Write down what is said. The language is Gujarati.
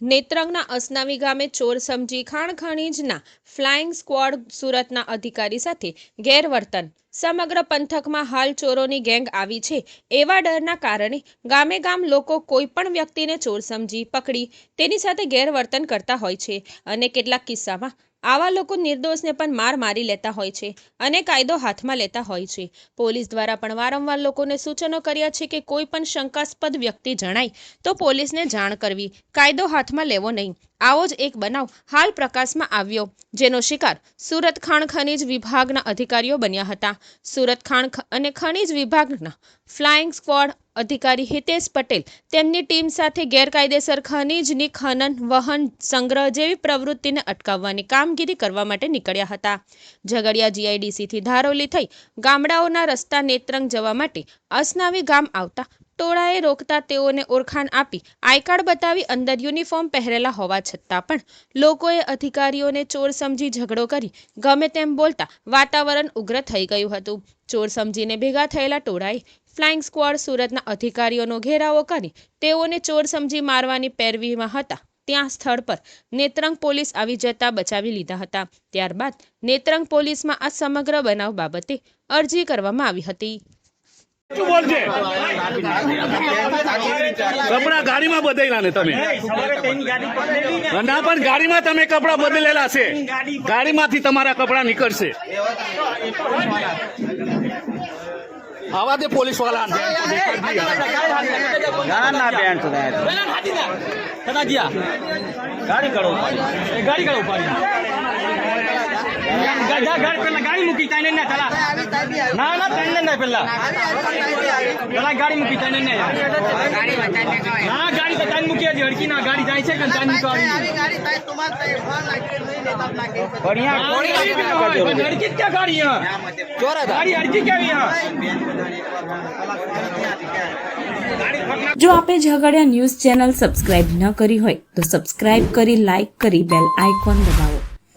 નેત્રંગના અસનાવી ગામે ચોર સમજી ખાણ ખણીજના ફ્લાઇંગ સ્ક્વોડ સુરતના અધિકારી સાથે ગેરવર્તન. સમગ્ર પંથકમાં હાલ ચોરોની ગેંગ આવી છે. એવા ડરના કારણે ગામે ગામ લોકો કોઈ પણ વ્યક્તિને ચોર સમજી પકડી તેની સાથે ગેરવર્તન કરતા હોય છે અને કેટલાક કિસ્સામાં આવા લોકો નિર્દોષને પણ માર મારી લેતા હોય છે અને કાયદો હાથમાં લેતા હોય છે. પોલીસ દ્વારા પણ વારંવાર લોકોને સૂચનો કર્યા છે કે કોઈ પણ શંકાસ્પદ વ્યક્તિ જણાય તો પોલીસને જાણ કરવી. કાયદો હાથમાં લેવો નહીં. આવો જ એક બનાવ હાલ પ્રકાશમાં આવ્યો, જેનો શિકાર સુરત ખાણ ખનીજ વિભાગના અધિકારીઓ બન્યા હતા. સુરત ખાણ અને ખનીજ વિભાગના ફ્લાઇંગ સ્ક્વોડ અધિકારી હિતેશ પટેલ તેમની ટીમ સાથે ગેરકાયદેસર ખનીજની ખનન, વહન, સંગ્રહ જેવી પ્રવૃત્તિને અટકાવવાની કામગીરી કરવા માટે નીકળ્યા હતા. ઝઘડિયા જીઆઈડીસીથી ધારોલી થઈ ગામડાઓના રસ્તા નેત્રંગ જવા માટે અસનાવી ગામ આવતા ટોળાએ રોકતા તેઓને ઓળખાણ આપી આઈકાર્ડ બતાવી અંદર યુનિફોર્મ પહેરેલા હોવા છતાં પણ લોકોએ અધિકારીઓને ચોર સમજી ઝઘડો કરી ગમે તેમ બોલતા વાતાવરણ ઉગ્ર થઈ ગયું હતું. ચોર સમજીને ભેગા થયેલા ટોળાએ ફ્લાઇંગ સ્ક્વોડ સુરતના અધિકારીઓનો ઘેરાવો કરી તેઓને ચોર સમજી મારવાની પેરવીમાં હતા. ત્યાં સ્થળ પર નેત્રંગ પોલીસ આવી જતા બચાવી લીધા હતા. ત્યારબાદ નેત્રંગ પોલીસમાં આ સમગ્ર બનાવ બાબતે અરજી કરવામાં આવી હતી. કપડા ગાડીમાં બદલેલા ને તમે. ના પણ ગાડીમાં તમે કપડા બદલેલા છે. ગાડીમાંથી તમારા કપડા નીકળશે. આવા દે પોલીસવાળા ના ના બેન ગાડી કાઢો. ગાડી કરો જો આપે ઝઘડિયા ન્યૂઝ ચેનલ સબસ્ક્રાઇબ ન કરી હોય તો સબસ્ક્રાઈબ કરી લાઇક કરી બેલ આઈકોન દબાવો.